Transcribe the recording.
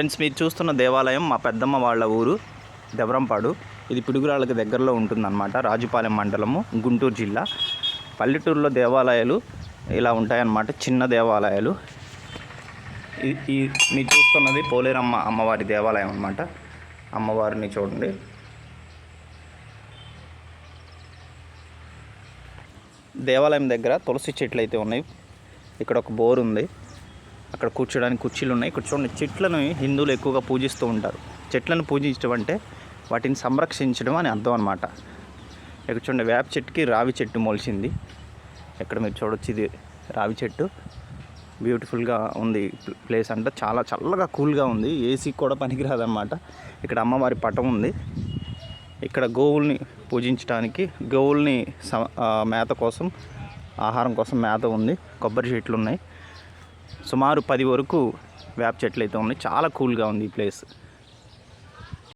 Friends మీరు చూస్తున్న దేవాలయం మా పెద్దమ్మ వాళ్ళ ఊరు దెవరంపాడు ఇది పిడుగురాళ్ళకి దగ్గరలో ఉంటుందన్నమాట రాజుపాలెం మండలము గుంటూరు జిల్లా. పల్లెటూరులో దేవాలయాలు ఇలా ఉంటాయన్నమాట చిన్న దేవాలయాలు. ఈ మీరు చూస్తున్నది పోలేరమ్మ అమ్మవారి దేవాలయం అన్నమాట. అమ్మవారిని చూడండి. దేవాలయం దగ్గర తులసి చెట్లు అయితే ఉన్నాయి. ఇక్కడ ఒక బోర్ ఉంది. అక్కడ కూర్చోడానికి కుర్చీలు ఉన్నాయి. ఇక్కడ చూడండి చెట్లను హిందువులు ఎక్కువగా పూజిస్తూ ఉంటారు. చెట్లను పూజించడం అంటే వాటిని సంరక్షించడం అని అర్థం అనమాట ఇక్కడ చూడండి వేప చెట్టుకి రావి చెట్టు మొలిచింది. ఇక్కడ మీరు చూడొచ్చు ఇది రావి చెట్టు. బ్యూటిఫుల్గా ఉంది ప్లేస్ అంటే. చాలా చల్లగా కూల్గా ఉంది. ఏసీ కూడా పనికిరాదన్నమాట. ఇక్కడ అమ్మవారి పటం ఉంది. ఇక్కడ గోవుల్ని పూజించడానికి గోవుల్ని స- మేత కోసం ఆహారం కోసం మేత ఉంది. కొబ్బరి చెట్లు ఉన్నాయి. సుమారు పది వరకు వేప చెట్లు అయితే ఉన్నాయి. చాలా కూల్గా ఉంది ఈ ప్లేస్.